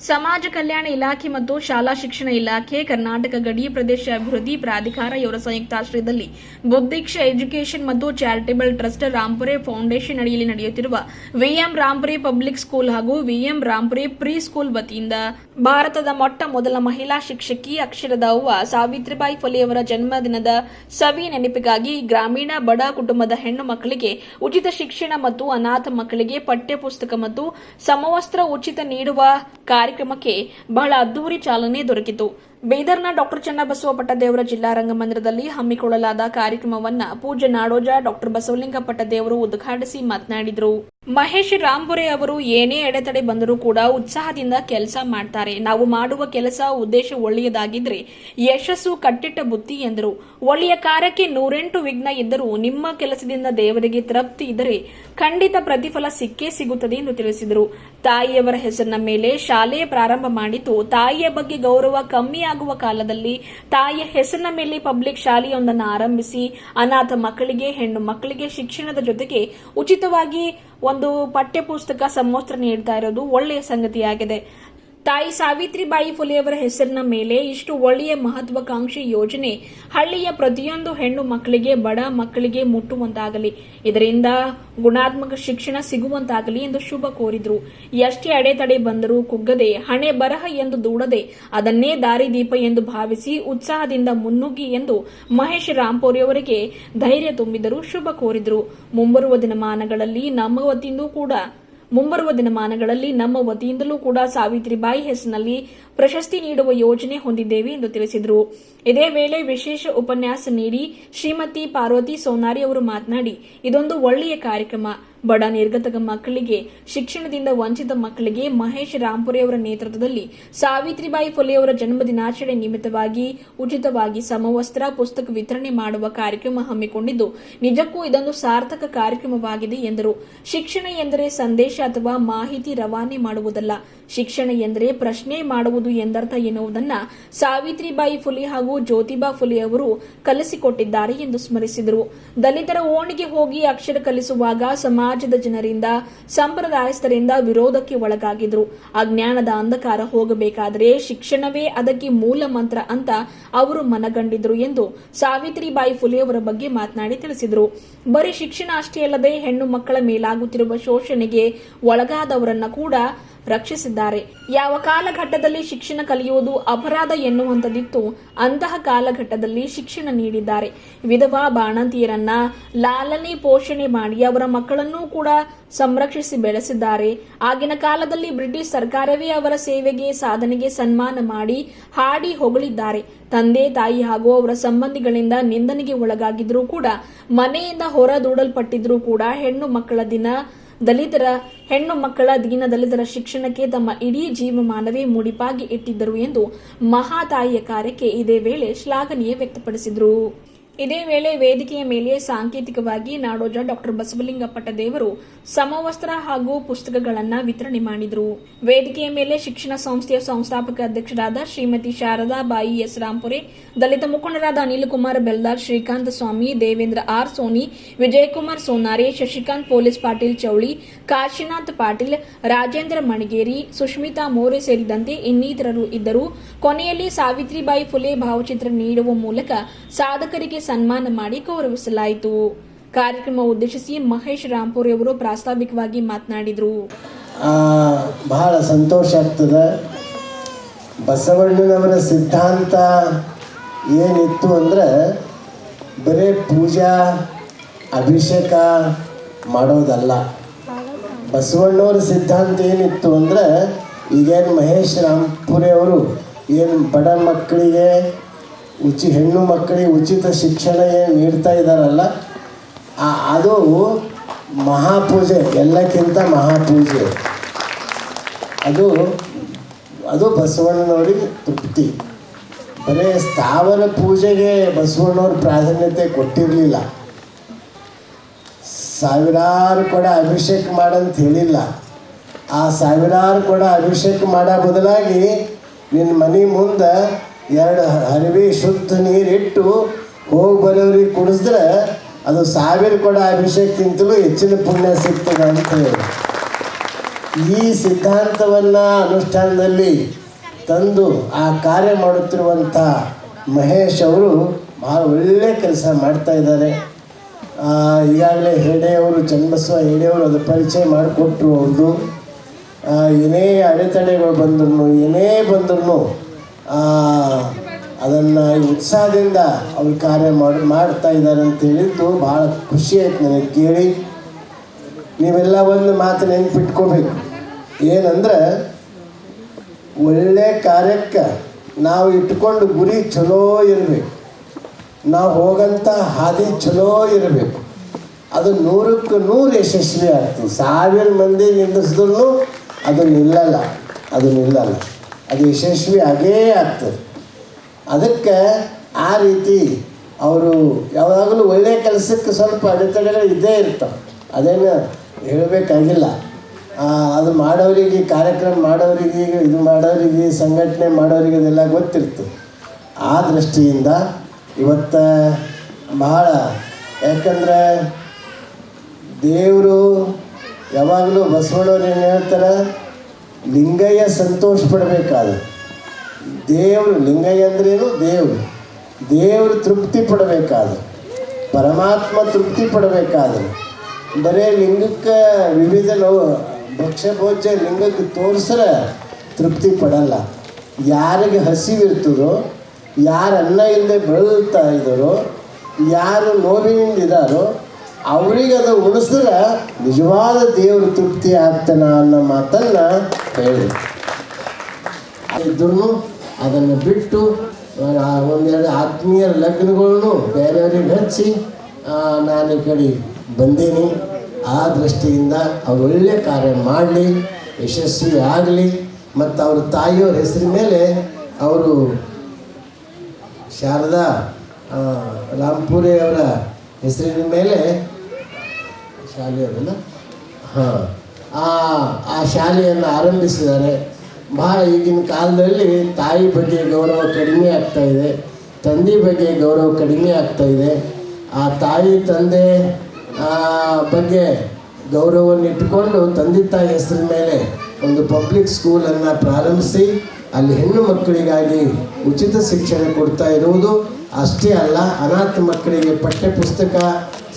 ಸಮಾಜ ಕಲ್ಯಾಣ ಇಲಾಖೆ ಮತ್ತು ಶಾಲಾ ಶಿಕ್ಷಣ ಇಲಾಖೆ ಕರ್ನಾಟಕ ಗಡಿ ಪ್ರದೇಶ ಅಭಿವೃದ್ಧಿ ಪ್ರಾಧಿಕಾರ ಇವರ ಸಂಯುಕ್ತಾಶ್ರಯದಲ್ಲಿ ಬುದ್ಧಿಕ್ಷ ಎಜುಕೇಷನ್ ಮತ್ತು ಚಾರಿಟೇಬಲ್ ಟ್ರಸ್ಟ್ ರಾಂಪುರೆ ಫೌಂಡೇಶನ್ ಅಡಿಯಲ್ಲಿ ನಡೆಯುತ್ತಿರುವ V M Rampure public school ಹಾಗೂ V M Rampure pre school ವತಿಯಿಂದ ಭಾರತದ ಮೊಟ್ಟ ಮೊದಲ ಮಹಿಳಾ ಶಿಕ್ಷಕಿ ಅಕ್ಷರದ ಅವ್ವ ಸಾವಿತ್ರಿಬಾಯಿ ಫುಲೆಯವರ ಜನ್ಮದಿನದ ಸವಿ ನೆನಪಿಗಾಗಿ ಗ್ರಾಮೀಣ ಬಡ ಕುಟುಂಬದ ಹೆಣ್ಣು ಮಕ್ಕಳಿಗೆ ಉಚಿತ ಶಿಕ್ಷಣ ಮತ್ತು ಅನಾಥ ಮಕ್ಕಳಿಗೆ ಪಠ್ಯಪುಸ್ತಕ ಮತ್ತು ಸಮವಸ್ತ್ರ ಉಚಿತ ನೀಡುವ ಕಾರ್ಯಕ್ರಮಕ್ಕೆ ಬಹಳ ಅದ್ದೂರಿ ಚಾಲನೆ ದೊರಕಿತು. ಬೀದರ್ನ ಡಾಕ್ಟರ್ ಚನ್ನಬಸವ ಪಟ್ಟದೇವರ ಜಿಲ್ಲಾ ರಂಗಮಂದಿರದಲ್ಲಿ ಹಮ್ಮಿಕೊಳ್ಳಲಾದ ಕಾರ್ಯಕ್ರಮವನ್ನ ಪೂಜ್ಯ ನಾಡೋಜ ಡಾಕ್ಟರ್ ಬಸವಲಿಂಗ ಪಟ್ಟದೇವರು ಉದ್ಘಾಟಿಸಿ ಮಾತನಾಡಿದರು. ಮಹೇಶ್ ರಾಂಬುರೆ ಅವರು ಏನೇ ಎಡೆತಡೆ ಬಂದರೂ ಕೂಡ ಉತ್ಸಾಹದಿಂದ ಕೆಲಸ ಮಾಡ್ತಾರೆ. ನಾವು ಮಾಡುವ ಕೆಲಸ ಉದ್ದೇಶ ಒಳ್ಳೆಯದಾಗಿದ್ರೆ ಯಶಸ್ಸು ಕಟ್ಟಿಟ್ಟ ಬುತ್ತಿ ಎಂದರು. ಒಳ್ಳೆಯ ಕಾರ್ಯಕ್ಕೆ ನೂರೆಂಟು ವಿಘ್ನ ಇದ್ದರೂ ನಿಮ್ಮ ಕೆಲಸದಿಂದ ದೇವರಿಗೆ ತೃಪ್ತಿ ಇದ್ದರೆ ಖಂಡಿತ ಪ್ರತಿಫಲ ಸಿಕ್ಕೇ ಸಿಗುತ್ತದೆ ಎಂದು ತಿಳಿಸಿದರು. ತಾಯಿಯವರ ಹೆಸರಿನ ಮೇಲೆ ಶಾಲೆ ಪ್ರಾರಂಭ ಮಾಡಿತು. ತಾಯಿಯ ಬಗ್ಗೆ ಗೌರವ ಕಮ್ಮಿಯಾಗುವ ಕಾಲದಲ್ಲಿ ತಾಯಿಯ ಹೆಸರಿನ ಮೇಲೆ ಪಬ್ಲಿಕ್ ಶಾಲೆಯೊಂದನ್ನು ಆರಂಭಿಸಿ, ಅನಾಥ ಮಕ್ಕಳಿಗೆ, ಹೆಣ್ಣು ಮಕ್ಕಳಿಗೆ ಶಿಕ್ಷಣದ ಜೊತೆಗೆ ಉಚಿತವಾಗಿ ಒಂದು ಪಠ್ಯಪುಸ್ತಕ ಸಮವಸ್ತ್ರ ನೀಡ್ತಾ ಇರೋದು ಒಳ್ಳೆಯ ಸಂಗತಿಯಾಗಿದೆ. ತಾಯಿ ಸಾವಿತ್ರಿಬಾಯಿ ಫುಲೆಯವರ ಹೆಸರಿನ ಮೇಲೆ ಇಷ್ಟು ಒಳ್ಳೆಯ ಮಹತ್ವಾಕಾಂಕ್ಷಿ ಯೋಜನೆ ಹಳ್ಳಿಯ ಪ್ರತಿಯೊಂದು ಹೆಣ್ಣು ಮಕ್ಕಳಿಗೆ, ಬಡ ಮಕ್ಕಳಿಗೆ ಮುಟ್ಟುವಂತಾಗಲಿ. ಇದರಿಂದ ಗುಣಾತ್ಮಕ ಶಿಕ್ಷಣ ಸಿಗುವಂತಾಗಲಿ ಎಂದು ಶುಭ ಕೋರಿದ್ರು. ಎಷ್ಟೇ ಅಡೆತಡೆ ಬಂದರೂ ಕುಗ್ಗದೆ, ಹಣೆ ಬರಹ ಎಂದು ದೂಡದೆ, ಅದನ್ನೇ ದಾರಿದೀಪ ಎಂದು ಭಾವಿಸಿ ಉತ್ಸಾಹದಿಂದ ಮುನ್ನುಗ್ಗಿ ಎಂದು ಮಹೇಶ್ ರಾಂಪೋರಿಯವರಿಗೆ ಧೈರ್ಯ ತುಂಬಿದರು, ಶುಭ ಕೋರಿದ್ರು. ಮುಂಬರುವ ದಿನಮಾನಗಳಲ್ಲಿ ನಮ್ಮ ಕೂಡ ಮುಂಬರುವ ದಿನಮಾನಗಳಲ್ಲಿ ನಮ್ಮ ವತಿಯಿಂದಲೂ ಕೂಡ ಸಾವಿತ್ರಿಬಾಯಿ ಹೆಸರಿನಲ್ಲಿ ಪ್ರಶಸ್ತಿ ನೀಡುವ ಯೋಜನೆ ಹೊಂದಿದ್ದೇವೆ ಎಂದು ತಿಳಿಸಿದರು. ಇದೇ ವೇಳೆ ವಿಶೇಷ ಉಪನ್ಯಾಸ ನೀಡಿ ಶ್ರೀಮತಿ ಪಾರ್ವತಿ ಸೋನಾರಿ ಅವರು ಮಾತನಾಡಿ, ಇದೊಂದು ಒಳ್ಳೆಯ ಕಾರ್ಯಕ್ರಮ. ಬಡ ನಿರ್ಗತಕ ಮಕ್ಕಳಿಗೆ, ಶಿಕ್ಷಣದಿಂದ ವಂಚಿತ ಮಕ್ಕಳಿಗೆ ಮಹೇಶ್ ರಾಂಪುರೆಯವರ ನೇತೃತ್ವದಲ್ಲಿ ಸಾವಿತ್ರಿಬಾಯಿ ಫುಲೆಯವರ ಜನ್ಮದಿನಾಚರಣೆ ನಿಮಿತ್ತವಾಗಿ ಉಚಿತವಾಗಿ ಸಮವಸ್ತ್ರ, ಪುಸ್ತಕ ವಿತರಣೆ ಮಾಡುವ ಕಾರ್ಯಕ್ರಮ ಹಮ್ಮಿಕೊಂಡಿದ್ದು, ನಿಜಕ್ಕೂ ಇದೊಂದು ಸಾರ್ಥಕ ಕಾರ್ಯಕ್ರಮವಾಗಿದೆ ಎಂದರು. ಶಿಕ್ಷಣ ಎಂದರೆ ಸಂದೇಶ ಅಥವಾ ಮಾಹಿತಿ ರವಾನೆ ಮಾಡುವುದಲ್ಲ. ಶಿಕ್ಷಣ ಎಂದರೆ ಪ್ರಶ್ನೆ ಮಾಡುವುದು ಎಂದರ್ಥ ಎನ್ನುವುದನ್ನ ಸಾವಿತ್ರಿಬಾಯಿ ಫುಲೆ ಹಾಗೂ ಜ್ಯೋತಿಬಾ ಫುಲೆ ಅವರು ಕಲಿಸಿಕೊಟ್ಟಿದ್ದಾರೆ ಎಂದು ಸ್ಮರಿಸಿದರು. ದಲಿತರ ಓಣಿಗೆ ಹೋಗಿ ಅಕ್ಷರ ಕಲಿಸುವಾಗ ಸಮಾಜದ ಜನರಿಂದ, ಸಂಪ್ರದಾಯಸ್ಥರಿಂದ ವಿರೋಧಕ್ಕೆ ಒಳಗಾಗಿದ್ರು. ಅಜ್ಞಾನದ ಅಂಧಕಾರ ಹೋಗಬೇಕಾದರೆ ಶಿಕ್ಷಣವೇ ಅದಕ್ಕೆ ಮೂಲ ಮಂತ್ರ ಅಂತ ಅವರು ಮನಗಂಡಿದ್ರು ಎಂದು ಸಾವಿತ್ರಿಬಾಯಿ ಫುಲೆ ಅವರ ಬಗ್ಗೆ ಮಾತನಾಡಿ ತಿಳಿಸಿದರು. ಬರೀ ಶಿಕ್ಷಣ ಅಷ್ಟೇ ಅಲ್ಲದೆ ಹೆಣ್ಣು ಮಕ್ಕಳ ಮೇಲಾಗುತ್ತಿರುವ ಶೋಷಣೆಗೆ ಒಳಗಾದವರನ್ನ ಕೂಡ ರಕ್ಷಿಸಿದ್ದಾರೆ. ಯಾವ ಕಾಲಘಟ್ಟದಲ್ಲಿ ಶಿಕ್ಷಣ ಕಲಿಯುವುದು ಅಪರಾಧ ಎನ್ನುವಂತದಿತ್ತು ಅಂತಹ ಕಾಲಘಟ್ಟದಲ್ಲಿ ಶಿಕ್ಷಣ ನೀಡಿದ್ದಾರೆ. ವಿಧವಾ ಬಾಣಂತಿಯರನ್ನ ಲಾಲನೆ ಪೋಷಣೆ ಮಾಡಿ ಅವರ ಮಕ್ಕಳನ್ನೂ ಕೂಡ ಸಂರಕ್ಷಿಸಿ ಬೆಳೆಸಿದ್ದಾರೆ. ಆಗಿನ ಕಾಲದಲ್ಲಿ ಬ್ರಿಟಿಷ್ ಸರ್ಕಾರವೇ ಅವರ ಸೇವೆಗೆ, ಸಾಧನೆಗೆ ಸನ್ಮಾನ ಮಾಡಿ ಹಾಡಿ ಹೊಗಳಿದ್ದಾರೆ. ತಂದೆ, ತಾಯಿ ಹಾಗೂ ಅವರ ಸಂಬಂಧಿಗಳಿಂದ ನಿಂದನೆಗೆ ಒಳಗಾಗಿದ್ರೂ ಕೂಡ, ಮನೆಯಿಂದ ಹೊರದೂಡಲ್ಪಟ್ಟಿದ್ರೂ ಕೂಡ ಹೆಣ್ಣು ಮಕ್ಕಳ ದಿನ ದಲಿತರ ಹೆಣ್ಣು ಮಕ್ಕಳ ದೀನ ದಲಿತರ ಶಿಕ್ಷಣಕ್ಕೆ ತಮ್ಮ ಇಡೀ ಜೀವಮಾನವೇ ಮುಡಿಪಾಗಿ ಇಟ್ಟಿದ್ದರು ಎಂದು ಮಹಾತಾಯಿಯ ಕಾರ್ಯಕ್ಕೆ ಇದೇ ವೇಳೆ ಶ್ಲಾಘನೀಯ ವ್ಯಕ್ತಪಡಿಸಿದರು. ಇದೇ ವೇಳೆ ವೇದಿಕೆಯ ಮೇಲೆ ಸಾಂಕೇತಿಕವಾಗಿ ನಾಡೋಜ ಡಾಕ್ಟರ್ ಬಸವಲಿಂಗ ಪಟ್ಟದೇವರು ಸಮವಸ್ತ್ರ ಹಾಗೂ ಪುಸ್ತಕಗಳನ್ನು ವಿತರಣೆ ಮಾಡಿದರು. ವೇದಿಕೆಯ ಮೇಲೆ ಶಿಕ್ಷಣ ಸಂಸ್ಥೆಯ ಸಂಸ್ಥಾಪಕ ಅಧ್ಯಕ್ಷರಾದ ಶ್ರೀಮತಿ ಶಾರದಾ ಬಾಯಿ ಎಸ್. ರಾಂಪುರೆ, ದಲಿತ ಮುಖಂಡರಾದ ಅನಿಲ್ ಕುಮಾರ್ ಬೆಲ್ದಾರ್, ಶ್ರೀಕಾಂತ್ ಸ್ವಾಮಿ, ದೇವೇಂದ್ರ ಆರ್. ಸೋನಿ, ವಿಜಯಕುಮಾರ್ ಸೋನಾರೆ, ಶಶಿಕಾಂತ್ ಪೊಲೀಸ್ ಪಾಟೀಲ್ ಚೌಳಿ, ಕಾಶಿನಾಥ್ ಪಾಟೀಲ್, ರಾಜೇಂದ್ರ ಮಣಿಗೇರಿ, ಸುಷ್ಮಿತಾ ಮೋರೆ ಸೇರಿದಂತೆ ಇನ್ನಿತರರು ಇದ್ದರು. ಕೊನೆಯಲ್ಲಿ ಸಾವಿತ್ರಿಬಾಯಿ ಫುಲೆ ಭಾವಚಿತ್ರ ನೀಡುವ ಮೂಲಕ ಸಾಧಕರಿಗೆ ಸನ್ಮಾನ ಮಾಡಿ ಗೌರವಿಸಲಾಯಿತು. ಕಾರ್ಯಕ್ರಮ ಉದ್ದೇಶಿಸಿ ಮಹೇಶ್ ರಾಂಪುರಿ ಅವರು ಪ್ರಾಸ್ತಾವಿಕವಾಗಿ ಮಾತನಾಡಿದರು. ಬಹಳ ಸಂತೋಷ ಆಗ್ತದೆ. ಬಸವಣ್ಣನವರ ಸಿದ್ಧಾಂತ ಏನಿತ್ತು ಅಂದರೆ ಬರೀ ಪೂಜಾ, ಅಭಿಷೇಕ ಮಾಡೋದಲ್ಲ. ಬಸವಣ್ಣವ್ರ ಸಿದ್ಧಾಂತ ಏನಿತ್ತು ಅಂದರೆ ಈಗೇನು ಮಹೇಶ್ ರಾಂಪುರಿ ಅವರು ಏನು ಬಡ ಮಕ್ಕಳಿಗೆ ಉಚಿ ಹೆಣ್ಣು ಮಕ್ಕಳಿಗೆ ಉಚಿತ ಶಿಕ್ಷಣ ಏನು ನೀಡ್ತಾ ಇದ್ದಾರಲ್ಲ? ಅದು ಮಹಾಪೂಜೆ, ಎಲ್ಲಕ್ಕಿಂತ ಮಹಾಪೂಜೆ. ಅದು ಅದು ಬಸವಣ್ಣನವರಿಗೆ ತೃಪ್ತಿ. ಬರೀ ಸ್ಥಾವರ ಪೂಜೆಗೆ ಬಸವಣ್ಣವ್ರ ಪ್ರಾಧಾನ್ಯತೆ ಕೊಟ್ಟಿರಲಿಲ್ಲ. ಸಾವಿರಾರು ಕೂಡ ಅಭಿಷೇಕ ಮಾಡಂತ ಹೇಳಿಲ್ಲ. ಆ ಸಾವಿರಾರು ಕೂಡ ಅಭಿಷೇಕ ಮಾಡೋ ಬದಲಾಗಿ ನಿನ್ನ ಮನೆ ಮುಂದೆ ಎರಡು ಅರಿವಿ ಶುದ್ಧ ನೀರಿಟ್ಟು ಹೋಗಿ ಬರೋರಿಗೆ ಕುಡಿಸಿದ್ರೆ ಅದು ಸಾವಿರ ಕೊಡ ಅಭಿಷೇಕಕ್ಕಿಂತಲೂ ಹೆಚ್ಚಿನ ಪುಣ್ಯ ಸಿಗ್ತದೆ ಅಂತ ಹೇಳಿ. ಈ ಸಿದ್ಧಾಂತವನ್ನು ಅನುಷ್ಠಾನದಲ್ಲಿ ತಂದು ಆ ಕಾರ್ಯ ಮಾಡುತ್ತಿರುವಂಥ ಮಹೇಶ್ ಅವರು ಭಾಳ ಒಳ್ಳೆಯ ಕೆಲಸ ಮಾಡ್ತಾ ಇದ್ದಾರೆ. ಈಗಾಗಲೇ ಹೆಡೆಯವರು ಚನ್ನಬಸವ ಹೆಡೆಯವರು ಅದು ಪರಿಚಯ ಮಾಡಿಕೊಟ್ರು ಅವ್ರದ್ದು. ಏನೇ ಅಡೆತಡೆಗಳು ಬಂದ್ರು ಏನೇ ಬಂದ್ರು ಅದನ್ನು ಉತ್ಸಾಹದಿಂದ ಅವ್ರು ಕಾರ್ಯ ಮಾಡಿ, ಮಾಡ್ತಾ ಇದ್ದಾರೆ ಅಂತ ಹೇಳಿದ್ದು ಭಾಳ ಖುಷಿ ಆಯ್ತು ನನಗೆ ಕೇಳಿ. ನೀವೆಲ್ಲ ಒಂದು ಮಾತು ನೆನ್ಪಿಟ್ಕೋಬೇಕು. ಏನಂದ್ರೆ, ಒಳ್ಳೆ ಕಾರ್ಯಕ್ಕೆ ನಾವು ಇಟ್ಕೊಂಡು ಗುರಿ ಚಲೋ ಇರಬೇಕು. ನಾವು ಹೋಗಂಥ ಹಾದಿ ಚಲೋ ಇರಬೇಕು. ಅದು ನೂರಕ್ಕೆ ನೂರು ಯಶಸ್ವಿ ಆಗ್ತದೆ. ಸಾವಿರ ಮಂದಿ ನಿಂದಿಸಿದ್ರು ಅದು ನಿಲ್ಲಲ್ಲ. ಅದು ನಿಲ್ಲಲ್ಲ. ಅದು ಯಶಸ್ವಿ ಆಗೇ ಆಗ್ತದೆ. ಅದಕ್ಕೆ ಆ ರೀತಿ ಅವರು ಯಾವಾಗಲೂ ಒಳ್ಳೆಯ ಕೆಲಸಕ್ಕೆ ಸ್ವಲ್ಪ ಅಡೆತಡೆಗಳು ಇದ್ದೇ ಇರ್ತವೆ. ಅದೇನು ಹೇಳಬೇಕಾಗಿಲ್ಲ. ಅದು ಮಾಡೋರಿಗೆ ಕಾರ್ಯಕ್ರಮ ಮಾಡೋರಿಗೆ, ಇದು ಮಾಡೋರಿಗೆ, ಸಂಘಟನೆ ಮಾಡೋರಿಗೆ ಅದೆಲ್ಲ ಗೊತ್ತಿರ್ತದೆ. ಆ ದೃಷ್ಟಿಯಿಂದ ಇವತ್ತು ಬಹಳ, ಯಾಕಂದ್ರೆ ದೇವರು ಯಾವಾಗಲೂ ಬಸವಣ್ಣವ್ರು ಏನು ಹೇಳ್ತಾರೆ? ಲಿಂಗಯ್ಯ ಸಂತೋಷ ಪಡಬೇಕಾದ. ದೇವರು, ಲಿಂಗಯ್ಯ ಅಂದ್ರೇನು ದೇವರು. ದೇವರು ತೃಪ್ತಿ ಪಡಬೇಕಾದ್ರೆ ಪರಮಾತ್ಮ ತೃಪ್ತಿ ಪಡಬೇಕಾದ್ರೆ ಬರೇ ಲಿಂಗಕ್ಕೆ ವಿವಿಧ ನೋವು, ಭಕ್ಷ್ಯ ಭೋಜ್ಯ ಲಿಂಗಕ್ಕೆ ತೋರಿಸ್ರೆ ತೃಪ್ತಿ ಪಡಲ್ಲ. ಯಾರಿಗೆ ಹಸಿವಿರ್ತದೋ, ಯಾರು ಅನ್ನ ಇಲ್ಲದೆ ಬೆಳೀತಾ ಇದ್ದಾರೋ, ಯಾರು ನೋವಿನಿಂದ ಇದ್ದಾರೋ ಅವರಿಗೆ ಅದು ಉಣಿಸಿದ್ರೆ ನಿಜವಾದ ದೇವರು ತೃಪ್ತಿ ಆಗ್ತಾನ ಅನ್ನೋ ಮಾತನ್ನು ಹೇಳಿ. ಇದ್ರೂ ಅದನ್ನು ಬಿಟ್ಟು ಒಂದೆರಡು ಆತ್ಮೀಯ ಲಗ್ನಗಳನ್ನು ಬೇರೆಯವ್ರಿಗೆ ಹಚ್ಚಿ ನಾನು ಈ ಕಡೆ ಬಂದೀನಿ. ಆ ದೃಷ್ಟಿಯಿಂದ ಅವ್ರು ಒಳ್ಳೆ ಕಾರ್ಯ ಮಾಡಲಿ, ಯಶಸ್ವಿ ಆಗಲಿ. ಮತ್ತು ಅವ್ರ ತಾಯಿಯವ್ರ ಹೆಸರಿನ ಮೇಲೆ ಅವರು ಶಾರದಾ ರಾಮ್ಪುರಿ ಅವರ ಹೆಸರಿನ ಮೇಲೆ ಶಾಲೆ ಅದನ್ನು ಹಾಂ ಆ ಆ ಶಾಲೆಯನ್ನು ಆರಂಭಿಸಿದ್ದಾರೆ. ಬಹಳ ಈಗಿನ ಕಾಲದಲ್ಲಿ ತಾಯಿ ಬಗ್ಗೆ ಗೌರವ ಕಡಿಮೆ ಆಗ್ತಾ ಇದೆ, ತಂದೆ ಬಗ್ಗೆ ಗೌರವ ಕಡಿಮೆ ಆಗ್ತಾ ಇದೆ. ಆ ತಾಯಿ, ತಂದೆ ಬಗ್ಗೆ ಗೌರವವನ್ನು ಇಟ್ಟುಕೊಂಡು ತಂದೆ ತಾಯಿ ಹೆಸರಿನ ಮೇಲೆ ಒಂದು ಪಬ್ಲಿಕ್ ಸ್ಕೂಲನ್ನು ಪ್ರಾರಂಭಿಸಿ, ಅಲ್ಲಿ ಹೆಣ್ಣು ಮಕ್ಕಳಿಗಾಗಿ ಉಚಿತ ಶಿಕ್ಷಣ ಕೊಡ್ತಾ ಇರುವುದು ಅಷ್ಟೇ ಅಲ್ಲ, ಅನಾಥ ಮಕ್ಕಳಿಗೆ ಪಠ್ಯಪುಸ್ತಕ,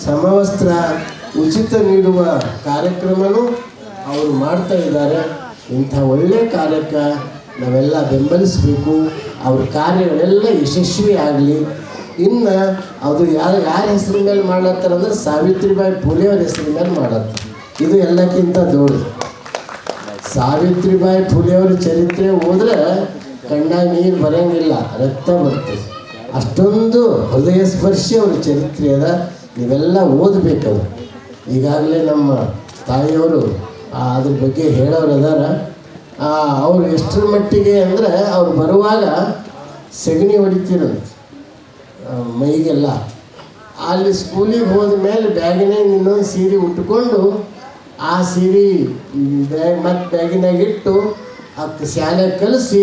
ಸಮವಸ್ತ್ರ ಉಚಿತ ನೀಡುವ ಕಾರ್ಯಕ್ರಮನೂ ಅವರು ಮಾಡ್ತಾ ಇದ್ದಾರೆ. ಇಂಥ ಒಳ್ಳೆಯ ಕಾರ್ಯಕ್ಕೆ ನಾವೆಲ್ಲ ಬೆಂಬಲಿಸಬೇಕು. ಅವ್ರ ಕಾರ್ಯಗಳೆಲ್ಲ ಯಶಸ್ವಿ ಆಗಲಿ. ಇನ್ನು ಅದು ಯಾರು, ಯಾರ ಹೆಸರಿನ ಮೇಲೆ ಮಾಡತ್ತಾರಂದ್ರೆ ಸಾವಿತ್ರಿಬಾಯಿ ಫುಲೆಯವ್ರ ಹೆಸರಿನ ಮೇಲೆ ಮಾಡತ್ತ. ಇದು ಎಲ್ಲಕ್ಕಿಂತ ದೊಡ್ಡದು. ಸಾವಿತ್ರಿಬಾಯಿ ಫುಲೆಯವ್ರ ಚರಿತ್ರೆ ಹೋದ್ರೆ ಕಣ್ಣಾಗ ನೀರು ಬರೋಂಗಿಲ್ಲ, ರಕ್ತ ಬರ್ತದೆ. ಅಷ್ಟೊಂದು ಹೃದಯ ಸ್ಪರ್ಶಿ ಅವ್ರ ಚರಿತ್ರೆ ಅದ. ನೀವೆಲ್ಲ ಓದಬೇಕದು ಈಗಾಗಲೇ ನಮ್ಮ ತಾಯಿಯವರು ಅದ್ರ ಬಗ್ಗೆ ಹೇಳೋರು ಅದಾರ. ಅವ್ರು ಎಷ್ಟರ ಮಟ್ಟಿಗೆ ಅಂದರೆ ಅವ್ರು ಬರುವಾಗ ಸಗಣಿ ಹೊಡಿತೀರಂತೆ ಆ, ಮೈಗೆಲ್ಲ. ಅಲ್ಲಿ ಸ್ಕೂಲಿಗೆ ಹೋದ ಮೇಲೆ ಬ್ಯಾಗಿನಾಗ ಇನ್ನೊಂದು ಸೀರೆ ಉಟ್ಕೊಂಡು ಆ ಸೀರೆ ಬ್ಯಾಗ್ ಮತ್ತು ಬ್ಯಾಗಿನಾಗ ಇಟ್ಟು ಆ ಶಾಲೆ ಕಲಿಸಿ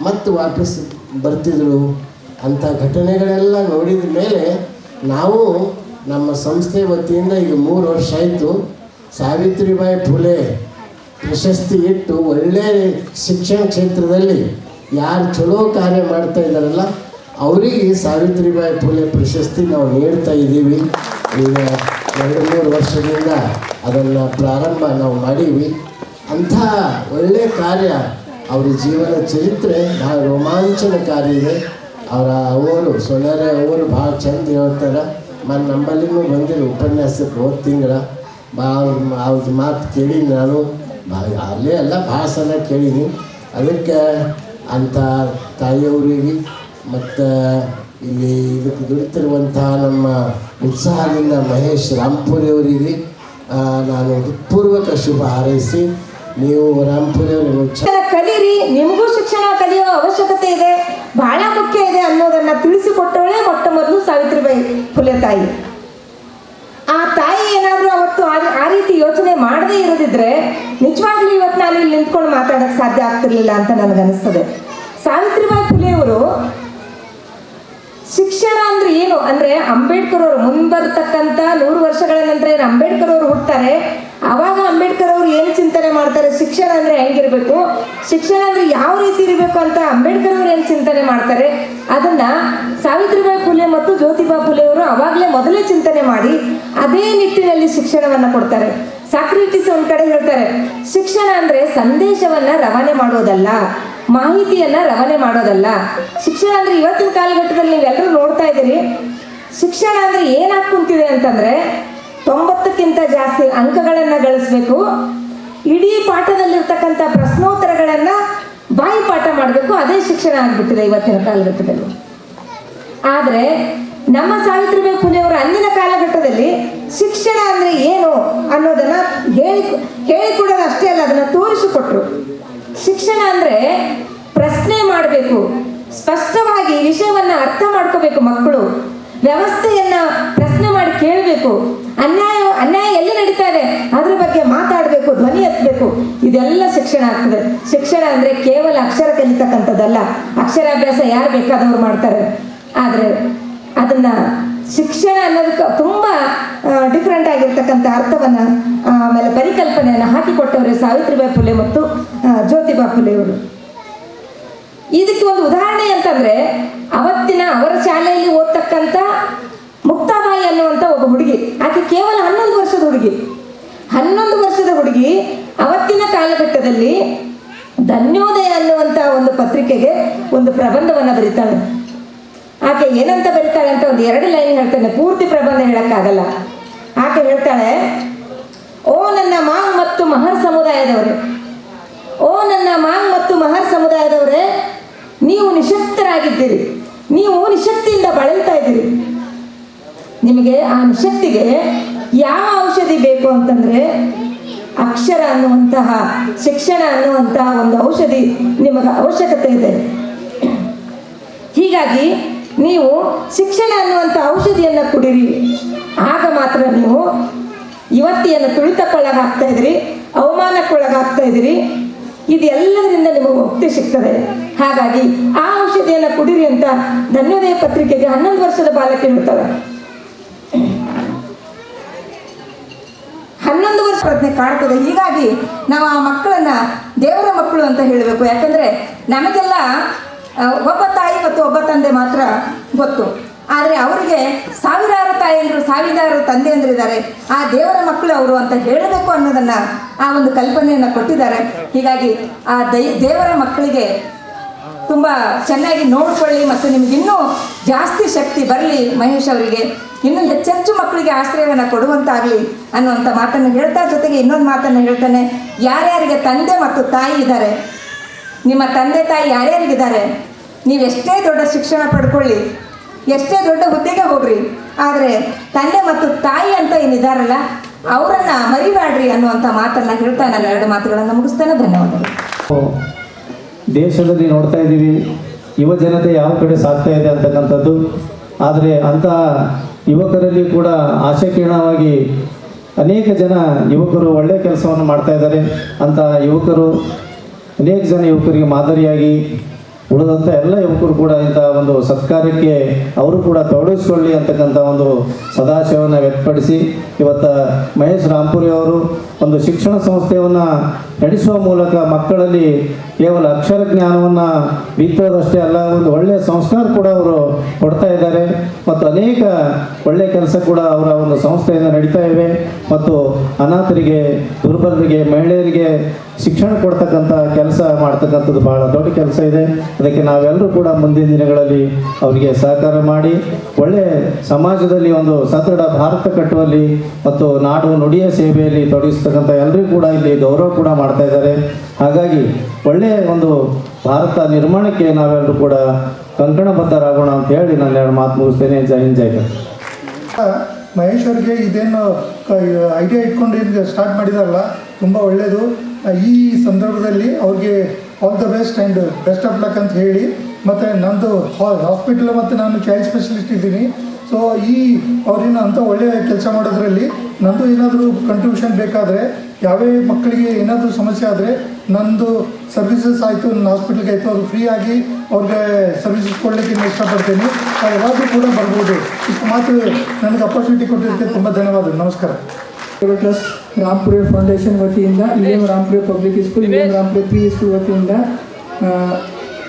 ಮತ್ತು ವಾಪಸ್ ಬರ್ತಿದ್ರು. ಅಂಥ ಘಟನೆಗಳೆಲ್ಲ ನೋಡಿದ ಮೇಲೆ ನಾವು ನಮ್ಮ ಸಂಸ್ಥೆ ವತಿಯಿಂದ ಈಗ ಮೂರು ವರ್ಷ ಆಯಿತು. ಸಾವಿತ್ರಿಬಾಯಿ ಫುಲೆ ಪ್ರಶಸ್ತಿ ಇಟ್ಟು ಒಳ್ಳೆ ಶಿಕ್ಷಣ ಕ್ಷೇತ್ರದಲ್ಲಿ ಯಾರು ಚಲೋ ಕಾರ್ಯ ಮಾಡ್ತಾ ಇದ್ದಾರಲ್ಲ, ಅವರಿಗೆ ಸಾವಿತ್ರಿಬಾಯಿ ಫುಲೆ ಪ್ರಶಸ್ತಿ ನಾವು ನೀಡ್ತಾ ಇದ್ದೀವಿ. ಈಗ ಎರಡು ಮೂರು ವರ್ಷದಿಂದ ಅದನ್ನು ಪ್ರಾರಂಭ ನಾವು ಮಾಡೀವಿ. ಅಂಥ ಒಳ್ಳೆಯ ಕಾರ್ಯ ಅವರ ಜೀವನ ಚರಿತ್ರೆ ಭಾಳ ರೋಮಾಂಚನಕಾರಿ ಇದೆ. ಅವರ ಅವರು ಸೊಳ್ಳೆರೆ ಅವರು ಭಾಳ ಚಂದ ಹೇಳ್ತಾರೆ. ಮತ್ತು ನಮ್ಮಲ್ಲಿನೂ ಬಂದಿರೋ ಉಪನ್ಯಾಸಕ್ಕೆ ಹೋದ ತಿಂಗಳ. ಭಾಳ ಅವ್ರ ಮಾತು ಕೇಳೀನಿ ನಾನು ಅಲ್ಲೇ ಎಲ್ಲ ಭಾಳ ಸಲ ಕೇಳೀನಿ. ಅದಕ್ಕೆ ಅಂಥ ತಾಯಿಯವರಿಗೆ ಮತ್ತು ಇಲ್ಲಿ ಇದಕ್ಕೆ ದುಡಿತಿರುವಂತಹ ನಮ್ಮ ಉತ್ಸಾಹದಿಂದ ಮಹೇಶ್ ರಾಮ್ಪುರಿಯವರಿಗೆ ನಾನು ಹೃತ್ಪೂರ್ವಕ ಶುಭ ಹಾರೈಸಿ, ನೀವು ರಾಮ್ಪುರಿಯವರು ಕಲೀರಿ, ನಿಮಗೂ ಶಿಕ್ಷಣ ಕಲಿಯೋ ಅವಶ್ಯಕತೆ ಇದೆ, ಬಹಳ ಮುಖ್ಯ ಇದೆ ಅನ್ನೋದನ್ನ ತಿಳಿಸಿಕೊಟ್ಟವಳೆ ಮೊಟ್ಟ ಮೊದಲು ಸಾವಿತ್ರಿಬಾಯಿ ಫುಲೆ ತಾಯಿ ಆ ತಾಯಿ ಏನಾದರೂ ಅವತ್ತು ಆ- ರೀತಿ ಯೋಚನೆ ಮಾಡದೇ ಇರೋದಿದ್ರೆ ನಿಜವಾಗ್ಲೂ ಇವತ್ತು ನಾನು ಇಲ್ಲಿ ನಿಂತ್ಕೊಂಡು ಮಾತಾಡಕ್ ಸಾಧ್ಯ ಆಗ್ತಿರ್ಲಿಲ್ಲ ಅಂತ ನನಗನ್ನಿಸ್ತದೆ. ಸಾವಿತ್ರಿಬಾಯಿ ಫುಲೆಯವರು ಶಿಕ್ಷಣ ಅಂದ್ರೆ ಏನು? ಅಂದ್ರೆ ಅಂಬೇಡ್ಕರ್ ಅವರು ಮುಂಬರ್ತಕ್ಕಂತ ನೂರು ವರ್ಷಗಳ ನಂತರ ಏನು ಅಂಬೇಡ್ಕರ್ ಅವರು ಹುಡ್ತಾರೆ ಅವಾಗ ಅಂಬೇಡ್ಕರ್ ಅವರು ಏನು ಚಿಂತನೆ ಮಾಡ್ತಾರೆ? ಶಿಕ್ಷಣ ಅಂದ್ರೆ ಹೆಂಗಿರ್ಬೇಕು? ಶಿಕ್ಷಣ ಅಂದ್ರೆ ಯಾವ ರೀತಿ ಇರಬೇಕು ಅಂತ ಅಂಬೇಡ್ಕರ್ ಅವರು ಏನು ಚಿಂತನೆ ಮಾಡ್ತಾರೆ? ಅದನ್ನ ಸಾವಿತ್ರಿಬಾಯಿ ಫುಲೆ ಮತ್ತು ಜ್ಯೋತಿಬಾ ಫುಲೆ ಅವರು ಅವಾಗಲೇ ಮೊದಲೇ ಚಿಂತನೆ ಮಾಡಿ ಅದೇ ನಿಟ್ಟಿನಲ್ಲಿ ಶಿಕ್ಷಣವನ್ನ ಕೊಡ್ತಾರೆ. ಸಾಕ್ರಿಟಿಸ್ ಒಂದ್ ಕಡೆ ಹೇಳ್ತಾರೆ, ಶಿಕ್ಷಣ ಅಂದ್ರೆ ಸಂದೇಶವನ್ನ ರವಾನೆ ಮಾಡೋದಲ್ಲ, ಮಾಹಿತಿಯನ್ನ ರವಾನೆ ಮಾಡೋದಲ್ಲ. ಶಿಕ್ಷಣ ಅಂದ್ರೆ ಇವತ್ತಿನ ಕಾಲಘಟ್ಟದಲ್ಲಿ ನೀವೆಲ್ಲರೂ ನೋಡ್ತಾ ಇದ್ದೀರಿ, ಶಿಕ್ಷಣ ಅಂದ್ರೆ ಏನಾಗ್ ಕುಂತಿದೆ ಅಂತಂದ್ರೆ ತೊಂಬತ್ತಕ್ಕಿಂತ ಜಾಸ್ತಿ ಅಂಕಗಳನ್ನು ಗಳಿಸ್ಬೇಕು. ಇಡೀ ಪಾಠದಲ್ಲಿರ್ತಕ್ಕಂಥ ಪ್ರಶ್ನೋತ್ತರಗಳನ್ನ ಬಾಯಿ ಪಾಠ ಮಾಡಬೇಕು. ಅದೇ ಶಿಕ್ಷಣ ಆಗ್ಬಿಟ್ಟಿದೆ ಇವತ್ತಿನ ಕಾಲಘಟ್ಟದಲ್ಲಿ. ಆದರೆ ನಮ್ಮ ಸಾವಿತ್ರಿಬಾಯಿ ಅವರ ಅಂದಿನ ಕಾಲಘಟ್ಟದಲ್ಲಿ ಶಿಕ್ಷಣ ಅಂದ್ರೆ ಏನು ಅನ್ನೋದನ್ನ ಹೇಳಿ ಹೇಳಿಕೊಡೋದು ಅಷ್ಟೇ ಅಲ್ಲ, ಅದನ್ನ ತೋರಿಸಿಕೊಟ್ರು. ಶಿಕ್ಷಣ ಅಂದ್ರೆ ಪ್ರಶ್ನೆ ಮಾಡಬೇಕು. ಸ್ಪಷ್ಟವಾಗಿ ವಿಷಯವನ್ನ ಅರ್ಥ ಮಾಡ್ಕೋಬೇಕು ಮಕ್ಕಳು. ವ್ಯವಸ್ಥೆಯನ್ನ ಪ್ರಶ್ನೆ ಮಾಡಿ ಕೇಳಬೇಕು. ಅನ್ಯಾಯ ಅನ್ಯಾಯ ಎಲ್ಲಿ ನಡೀತಾ ಇದೆ? ಅದ್ರ ಬಗ್ಗೆ ಮಾತಾಡಬೇಕು, ಧ್ವನಿ ಎತ್ತಬೇಕು ಇದೆಲ್ಲ ಶಿಕ್ಷಣ ಆಗ್ತದೆ. ಶಿಕ್ಷಣ ಅಂದ್ರೆ ಕೇವಲ ಅಕ್ಷರ ಕಲಿತಕ್ಕಂಥದ್ದಲ್ಲ. ಅಕ್ಷರಾಭ್ಯಾಸ ಯಾರು ಬೇಕಾದವ್ರು ಮಾಡ್ತಾರೆ. ಆದ್ರೆ ಅದನ್ನ ಶಿಕ್ಷಣ ಅನ್ನೋದಕ್ಕೆ ತುಂಬಾ ಡಿಫ್ರೆಂಟ್ ಆಗಿರ್ತಕ್ಕಂಥ ಅರ್ಥವನ್ನ, ಆಮೇಲೆ ಪರಿಕಲ್ಪನೆಯನ್ನು ಹಾಕಿಕೊಟ್ಟವರು ಸಾವಿತ್ರಿಬಾಯಿ ಫುಲೆ ಮತ್ತು ಜ್ಯೋತಿಬಾ ಫುಲೆ ಅವರು ಇದಕ್ಕೆ ಒಂದು ಉದಾಹರಣೆ ಅಂತಂದ್ರೆ, ಅವತ್ತಿನ ಅವರ ಶಾಲೆಯಲ್ಲಿ ಓದ್ತಕ್ಕಂಥ ಮುಕ್ತಾಬಾಯಿ ಅನ್ನುವಂತ ಒಬ್ಬ ಹುಡುಗಿ. ಆಕೆ ಕೇವಲ ಹನ್ನೊಂದು ವರ್ಷದ ಹುಡುಗಿ. ಹನ್ನೊಂದು ವರ್ಷದ ಹುಡುಗಿ ಅವತ್ತಿನ ಕಾಲಘಟ್ಟದಲ್ಲಿ ಧನ್ಯೋದಯ ಅನ್ನುವಂಥ ಒಂದು ಪತ್ರಿಕೆಗೆ ಒಂದು ಪ್ರಬಂಧವನ್ನ ಬರೀತಾಳೆ. ಆಕೆ ಏನಂತ ಬರೀತಾಳೆ ಅಂತ ಒಂದು ಎರಡು ಲೈನ್ ಹೇಳ್ತಾನೆ. ಪೂರ್ತಿ ಪ್ರಬಂಧ ಹೇಳಕ್ಕಾಗಲ್ಲ. ಆಕೆ ಹೇಳ್ತಾಳೆ, ಓ ನನ್ನ ಮಾಂಗ್ ಮತ್ತು ಮಹರ್ ಸಮುದಾಯದವರೇ, ಓ ನನ್ನ ಮಾಂಗ್ ಮತ್ತು ಮಹರ್ ಸಮುದಾಯದವರೇ ನೀವು ನಿಶಕ್ತರಾಗಿದ್ದೀರಿ. ನೀವು ನಿಶಕ್ತಿಯಿಂದ ಬಳಲ್ತಾ ಇದ್ದೀರಿ. ನಿಮಗೆ ಆ ನಿಶಕ್ತಿಗೆ ಯಾವ ಔಷಧಿ ಬೇಕು ಅಂತಂದ್ರೆ ಅಕ್ಷರ ಅನ್ನುವಂತಹ, ಶಿಕ್ಷಣ ಅನ್ನುವಂತಹ ಒಂದು ಔಷಧಿ ನಿಮಗೆ ಅವಶ್ಯಕತೆ ಇದೆ. ಹೀಗಾಗಿ ನೀವು ಶಿಕ್ಷಣ ಅನ್ನುವಂಥ ಔಷಧಿಯನ್ನು ಕುಡಿರಿ. ಆಗ ಮಾತ್ರ ನೀವು ಯುವತಿಯನ್ನು ತುಳಿತಕ್ಕೊಳಗಾಗ್ತಾ ಇದ್ರಿ ಅವಮಾನಕ್ಕೊಳಗಾಗ್ತಾ ಇದ್ರಿ ಇದೆಲ್ಲದರಿಂದ ನಿಮಗೆ ಮುಕ್ತಿ ಸಿಗ್ತದೆ. ಹಾಗಾಗಿ ಆ ಔಷಧಿಯನ್ನು ಕುಡಿರಿ ಅಂತ ಧನ್ಯೋದಯ ಪತ್ರಿಕೆಗೆ ಹನ್ನೊಂದು ವರ್ಷದ ಬಾಲಕಿ ಹೇಳ್ತಾರೆ ಹನ್ನೊಂದು ವರ್ಷ ಪ್ರಜ್ಞೆ ಕಾಡ್ತದೆ ಹೀಗಾಗಿ ನಾವು ಆ ಮಕ್ಕಳನ್ನ ದೇವರ ಮಕ್ಕಳು ಅಂತ ಹೇಳಬೇಕು. ಯಾಕಂದ್ರೆ ನಮಗೆಲ್ಲ ಒಬ್ಬ ತಾಯಿ ಮತ್ತು ಒಬ್ಬ ತಂದೆ ಮಾತ್ರ ಗೊತ್ತು. ಆದರೆ ಅವರಿಗೆ ಸಾವಿರಾರು ತಾಯಿಯರು ಸಾವಿರಾರು ತಂದೆಯಂದ್ರು ಇದ್ದಾರೆ ಆ ದೇವರ ಮಕ್ಕಳು ಅವರು ಅಂತ ಹೇಳಬೇಕು ಅನ್ನೋದನ್ನು ಆ ಒಂದು ಕಲ್ಪನೆಯನ್ನು ಕೊಟ್ಟಿದ್ದಾರೆ. ಹೀಗಾಗಿ ಆ ದೈ, ದೇವರ ಮಕ್ಕಳಿಗೆ ತುಂಬ ಚೆನ್ನಾಗಿ ನೋಡ್ಕೊಳ್ಳಿ ಮತ್ತು ನಿಮ್ಗೆ ಇನ್ನೂ ಜಾಸ್ತಿ ಶಕ್ತಿ ಬರಲಿ ಮಹೇಶ್ ಅವರಿಗೆ. ಇನ್ನೂ ಹೆಚ್ಚೆಚ್ಚು ಮಕ್ಕಳಿಗೆ ಆಶ್ರಯವನ್ನು ಕೊಡುವಂತಾಗಲಿ ಅನ್ನುವಂಥ ಮಾತನ್ನು ಹೇಳ್ತಾ ಜೊತೆಗೆ ಇನ್ನೊಂದು ಮಾತನ್ನು ಹೇಳ್ತಾನೆ. ಯಾರ್ಯಾರಿಗೆ ತಂದೆ ಮತ್ತು ತಾಯಿ ಇದ್ದಾರೆ? ನಿಮ್ಮ ತಂದೆ ತಾಯಿ ಯಾರ್ಯಾರಿಗಿದ್ದಾರೆ? ನೀವು ಎಷ್ಟೇ ದೊಡ್ಡ ಶಿಕ್ಷಣ ಪಡ್ಕೊಳ್ಳಿ. ಎಷ್ಟೇ ದೊಡ್ಡ ಹುದ್ದೆಗೆ ಹೋಗ್ರಿ, ಆದರೆ ತಂದೆ ಮತ್ತು ತಾಯಿ ಅಂತ ಏನಿದಾರಲ್ಲ ಅವರನ್ನ ಮರಿಬೇಡ್ರಿ ಅನ್ನುವಂಥ ಮಾತನ್ನ ಹೇಳ್ತಾ ನಾನು ಎರಡು ಮಾತುಗಳನ್ನು ಮುಗಿಸ್ತೇನೆ. ಧನ್ಯವಾದಗಳು. ದೇಶದಲ್ಲಿ ನೋಡ್ತಾ ಇದ್ದೀವಿ, ಯುವ ಜನತೆ ಯಾವ ಕಡೆ ಸಾಗ್ತಾ ಇದೆ ಅಂತಕ್ಕಂಥದ್ದು. ಆದರೆ ಅಂಥ ಯುವಕರಲ್ಲಿ ಕೂಡ ಆಶಾಕಿರಣವಾಗಿ ಅನೇಕ ಜನ ಯುವಕರು ಒಳ್ಳೆಯ ಕೆಲಸವನ್ನು ಮಾಡ್ತಾ ಇದ್ದಾರೆ. ಅಂಥ ಯುವಕರು ಅನೇಕ ಜನ ಯುವಕರಿಗೆ ಮಾದರಿಯಾಗಿ ಉಳಿದಂಥ ಎಲ್ಲ ಯುವಕರು ಕೂಡ ಇಂಥ ಒಂದು ಸತ್ಕಾರ್ಯಕ್ಕೆ ಅವರು ಕೂಡ ತೊಡಗಿಸ್ಕೊಳ್ಳಿ ಅಂತಕ್ಕಂಥ ಒಂದು ಸದಾಶಯವನ್ನು ವ್ಯಕ್ತಪಡಿಸಿ ಇವತ್ತು ಮಹೇಶ್ ರಾಂಪುರಿ ಅವರು ಒಂದು ಶಿಕ್ಷಣ ಸಂಸ್ಥೆಯನ್ನು ನಡೆಸುವ ಮೂಲಕ ಮಕ್ಕಳಲ್ಲಿ ಕೇವಲ ಅಕ್ಷರ ಜ್ಞಾನವನ್ನು ಬಿತ್ತೋದಷ್ಟೇ ಅಲ್ಲ, ಒಂದು ಒಳ್ಳೆಯ ಸಂಸ್ಕಾರ ಕೂಡ ಅವರು ಕೊಡ್ತಾ ಇದ್ದಾರೆ. ಮತ್ತು ಅನೇಕ ಒಳ್ಳೆಯ ಕೆಲಸ ಕೂಡ ಅವರ ಒಂದು ಸಂಸ್ಥೆಯಿಂದ ನಡೀತಾ ಇವೆ. ಮತ್ತು ಅನಾಥರಿಗೆ, ದುರ್ಬಲರಿಗೆ, ಮಹಿಳೆಯರಿಗೆ ಶಿಕ್ಷಣ ಕೊಡ್ತಕ್ಕಂಥ ಕೆಲಸ ಮಾಡ್ತಕ್ಕಂಥದ್ದು ಬಹಳ ದೊಡ್ಡ ಕೆಲಸ ಇದೆ. ಅದಕ್ಕೆ ನಾವೆಲ್ಲರೂ ಕೂಡ ಮುಂದಿನ ದಿನಗಳಲ್ಲಿ ಅವರಿಗೆ ಸಹಕಾರ ಮಾಡಿ, ಒಳ್ಳೆ ಸಮಾಜದಲ್ಲಿ ಒಂದು ಸದೃಢ ಭಾರತ ಕಟ್ಟುವಲ್ಲಿ ಮತ್ತು ನಾಡು ನುಡಿಯ ಸೇವೆಯಲ್ಲಿ ತೊಡಗಿಸ್ತಕ್ಕಂಥ ಎಲ್ಲರಿಗೂ ಕೂಡ ಇಲ್ಲಿ ಗೌರವ ಕೂಡ ಮಾಡ್ತಾ ಇದ್ದಾರೆ. ಹಾಗಾಗಿ ಒಳ್ಳೆಯ ಒಂದು ಭಾರತ ನಿರ್ಮಾಣಕ್ಕೆ ನಾವೆಲ್ಲರೂ ಕೂಡ ಕಂಕಣಬದ್ಧರಾಗೋಣ ಅಂತ ಹೇಳಿ ನಾನು ಎರಡು ಮಾತು ಮುಗಿಸ್ತೇನೆ. ಜೈ ಹಿಂದ್, ಜೈ. ಮಹೇಶ್ ಅವ್ರಿಗೆ ಇದೇನು ಐಡಿಯಾ ಇಟ್ಕೊಂಡು ಇದು ಸ್ಟಾರ್ಟ್ ಮಾಡಿದಾರಲ್ಲ ತುಂಬ ಒಳ್ಳೆಯದು ಈ ಸಂದರ್ಭದಲ್ಲಿ ಅವ್ರಿಗೆ all the best and best of luck ಅಂತ ಹೇಳಿ, ಮತ್ತು ನಂದು ಹಾಸ್ಪಿಟಲ್ ಮತ್ತು ನಾನು ಚೈಲ್ಡ್ ಸ್ಪೆಷಲಿಸ್ಟ್ ಇದ್ದೀನಿ. ಸೊ ಈ ಅವ್ರೇನು ಅಂಥ ಒಳ್ಳೆಯ ಕೆಲಸ ಮಾಡೋದ್ರಲ್ಲಿ ನಂದು ಏನಾದರೂ ಕಂಟ್ರಿಬ್ಯೂಷನ್ ಬೇಕಾದರೆ ಯಾವೇ ಮಕ್ಕಳಿಗೆ ಏನಾದರೂ ಸಮಸ್ಯೆ ಆದರೆ ನಂದು ಸರ್ವಿಸಸ್ ಆಯಿತು, ನನ್ನ ಹಾಸ್ಪಿಟ್ಲಿಗೆ ಆಯಿತು ಫ್ರೀ ಆಗಿ ಅವ್ರಿಗೆ ಸರ್ವಿಸಸ್ ಕೊಡಲಿಕ್ಕೆ ನಾನು ಇಷ್ಟಪಡ್ತೀನಿ. ಯಾವಾಗಲೂ ಕೂಡ ಬರ್ಬೋದು. ಇಷ್ಟು ಮಾತು ನನಗೆ ಅಪರ್ಚುನಿಟಿ ಕೊಟ್ಟಿದ್ದಕ್ಕೆ ತುಂಬ ಧನ್ಯವಾದ ನಮಸ್ಕಾರ. ಪ್ಲಸ್ ರಾಂಪುರೆ ಫೌಂಡೇಶನ್ ವತಿಯಿಂದ E M public school E M Rampure P school ವತಿಯಿಂದ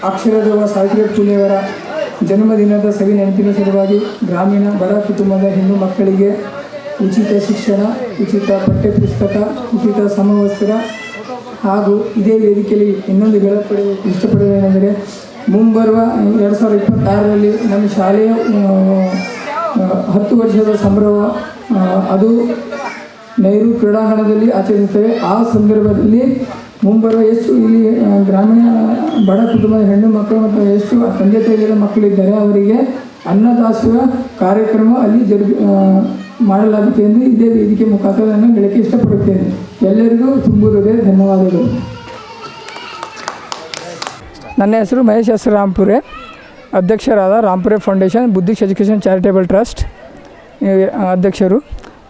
ಅಕ್ಷರದೇವ ಸಾವಿತ್ರಿ ಪುಲೆಯವರ ಜನ್ಮದಿನದ ಸವಿ ನೆನಪಿನ ಸಲುವಾಗಿ ಗ್ರಾಮೀಣ ಬಡ ಕುಟುಂಬದ ಹೆಣ್ಣು ಮಕ್ಕಳಿಗೆ ಉಚಿತ ಶಿಕ್ಷಣ, ಉಚಿತ ಪಠ್ಯಪುಸ್ತಕ, ಉಚಿತ ಸಮವಸ್ತ್ರ ಹಾಗೂ ಇದೇ ವೇದಿಕೆಯಲ್ಲಿ ಇನ್ನೊಂದು ಹೇಳಪಡ ಇಷ್ಟಪಡುವುದೇನೆಂದರೆ ಮುಂಬರುವ ಎರಡು ಸಾವಿರದ ಇಪ್ಪತ್ತಾರರಲ್ಲಿ ನಮ್ಮ ಶಾಲೆಯ ಹತ್ತು ವರ್ಷದ ಸಂಭ್ರಮ ಅದು ನೆಹರು ಕ್ರೀಡಾಂಗಣದಲ್ಲಿ ಆಚರಿಸುತ್ತೇವೆ ಆ ಸಂದರ್ಭದಲ್ಲಿ ಮುಂಬರುವ ಎಷ್ಟು ಇಲ್ಲಿ ಗ್ರಾಮೀಣ ಬಡ ಕುಟುಂಬದ ಹೆಣ್ಣು ಮಕ್ಕಳು ಮತ್ತು ಎಷ್ಟು ತಂದೆ ತಾಯಿಗಳ ಮಕ್ಕಳಿದ್ದಾರೆ, ಅವರಿಗೆ ಅನ್ನದಾಸೋಹ ಕಾರ್ಯಕ್ರಮ ಅಲ್ಲಿ ಜರುಗಿ ಮಾಡಲಾಗುತ್ತೆ ಎಂದು ಇದೇ ವೇದಿಕೆ ಮುಖಾಂತರ ನಾನು ಹೇಳಕ್ಕೆ ಇಷ್ಟಪಡುತ್ತೇನೆ. ಎಲ್ಲರಿಗೂ ತುಂಬ ಹೃದಯ ಧನ್ಯವಾದಗಳು. ನನ್ನ ಹೆಸರು ಮಹೇಶ್ ಎಸ್ ರಾಂಪುರೆ ಅಧ್ಯಕ್ಷರಾದ ರಾಂಪುರೆ ಫೌಂಡೇಶನ್ ಬುದ್ಧಿಕ್ಸ್ ಎಜುಕೇಷನ್ ಚಾರಿಟೇಬಲ್ ಟ್ರಸ್ಟ್ ಅಧ್ಯಕ್ಷರು.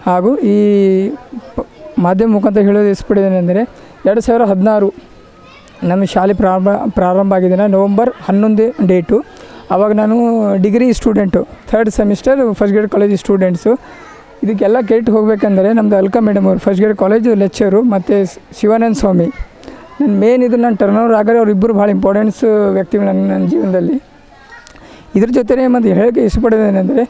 ಹಾಗೂ ಈ ಮಾಧ್ಯಮ ಮುಖಾಂತರ ಹೇಳೋದು ಇಷ್ಟಪಡೋದೇನೆಂದರೆ ಎರಡು ಸಾವಿರ ಹದಿನಾರು ನಮ್ಮ ಶಾಲೆ ಪ್ರಾರಂಭ ಪ್ರಾರಂಭ ಆಗಿದೆ ನವಂಬರ್ ಹನ್ನೊಂದು ಡೇಟು. ಆವಾಗ ನಾನು degree student, third semester, first grade college students. ಇದಕ್ಕೆಲ್ಲ ಕೇಟ್ ಹೋಗಬೇಕಂದ್ರೆ ನಮ್ಮದು ಅಲ್ಕಾ ಮೇಡಮ್ ಅವರು ಫಸ್ಟ್ ಗ್ರೇಡ್ ಕಾಲೇಜು ಲೆಕ್ಚರು ಮತ್ತು ಶಿವಾನಂದ ಸ್ವಾಮಿ. ನನ್ನ ಮೇನ್ ಇದು ನಾನು ಟರ್ನ್ ಓವರ್ ಆಗರೆ ಅವರಿಬ್ಬರು ಭಾಳ ಇಂಪಾರ್ಟೆನ್ಸ್ ವ್ಯಕ್ತಿಗಳು ನನ್ನ ನನ್ನ ಜೀವನದಲ್ಲಿ. ಇದ್ರ ಜೊತೆನೇ ಮತ್ತು ಹೇಳೋಕ್ಕೆ ಇಷ್ಟಪಡೋದೇನೆಂದರೆ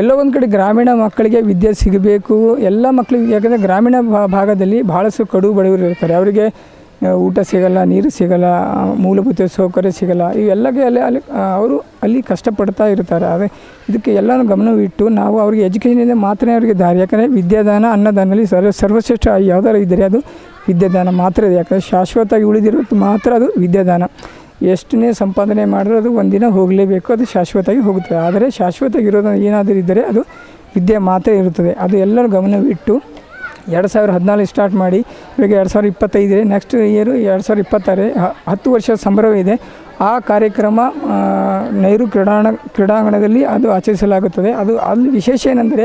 ಎಲ್ಲೋ ಒಂದು ಕಡೆ ಗ್ರಾಮೀಣ ಮಕ್ಕಳಿಗೆ ವಿದ್ಯೆ ಸಿಗಬೇಕು, ಎಲ್ಲ ಮಕ್ಕಳಿಗೆ ಯಾಕಂದರೆ ಗ್ರಾಮೀಣ ಭಾಗದಲ್ಲಿ ಭಾಳಷ್ಟು ಕಡು ಬಡವರು ಇರ್ತಾರೆ. ಅವರಿಗೆ ಊಟ ಸಿಗಲ್ಲ, ನೀರು ಸಿಗಲ್ಲ, ಮೂಲಭೂತ ಸೌಕರ್ಯ ಸಿಗಲ್ಲ, ಇವೆಲ್ಲಗೆ ಅಲ್ಲಿ ಅಲ್ಲಿ ಅವರು ಅಲ್ಲಿ ಕಷ್ಟಪಡ್ತಾ ಇರ್ತಾರೆ. ಅದೇ ಇದಕ್ಕೆ ಎಲ್ಲನೂ ಗಮನವಿಟ್ಟು ನಾವು ಅವ್ರಿಗೆ ಎಜುಕೇಷನಿಂದ ಮಾತ್ರ ಅವರಿಗೆ ದಾರಿ. ಯಾಕಂದರೆ ವಿದ್ಯಾದಾನ, ಅನ್ನದಾನದಲ್ಲಿ ಸರ್ವ, ಸರ್ವಶ್ರೇಷ್ಠ ಯಾವ್ದಾರು ಇದ್ದರೆ ಅದು ವಿದ್ಯಾದಾನ ಮಾತ್ರ ಇದೆ. ಯಾಕಂದರೆ ಶಾಶ್ವತವಾಗಿ ಉಳಿದಿರೋದು ಮಾತ್ರ ಅದು ವಿದ್ಯಾದಾನ. ಎಷ್ಟನೇ ಸಂಪಾದನೆ ಮಾಡಿದ್ರೆ ಅದು ಒಂದಿನ ಹೋಗಲೇಬೇಕು, ಅದು ಶಾಶ್ವತವಾಗಿ ಹೋಗುತ್ತದೆ ಆದರೆ ಶಾಶ್ವತವಾಗಿರೋದು ಏನಾದರೂ ಇದ್ದರೆ ಅದು ವಿದ್ಯೆ ಮಾತ್ರ ಇರುತ್ತದೆ. ಅದು ಎಲ್ಲರೂ ಗಮನವಿಟ್ಟು ಎರಡು ಸಾವಿರ ಹದಿನಾಲ್ಕು ಸ್ಟಾರ್ಟ್ ಮಾಡಿ, ಇವಾಗ ಎರಡು ಸಾವಿರ ಇಪ್ಪತ್ತೈದು ನೆಕ್ಸ್ಟ್ ಇಯರು ಎರಡು ಸಾವಿರ ಇಪ್ಪತ್ತಾರು ಹತ್ತು ವರ್ಷ ಸಂಭ್ರಮ ಇದೆ. ಆ ಕಾರ್ಯಕ್ರಮ ನೈರು ಕ್ರೀಡಾಂಗಣ ಕ್ರೀಡಾಂಗಣದಲ್ಲಿ ಅದು ಆಚರಿಸಲಾಗುತ್ತದೆ. ಅದು ಅಲ್ಲಿ ವಿಶೇಷ ಏನೆಂದರೆ,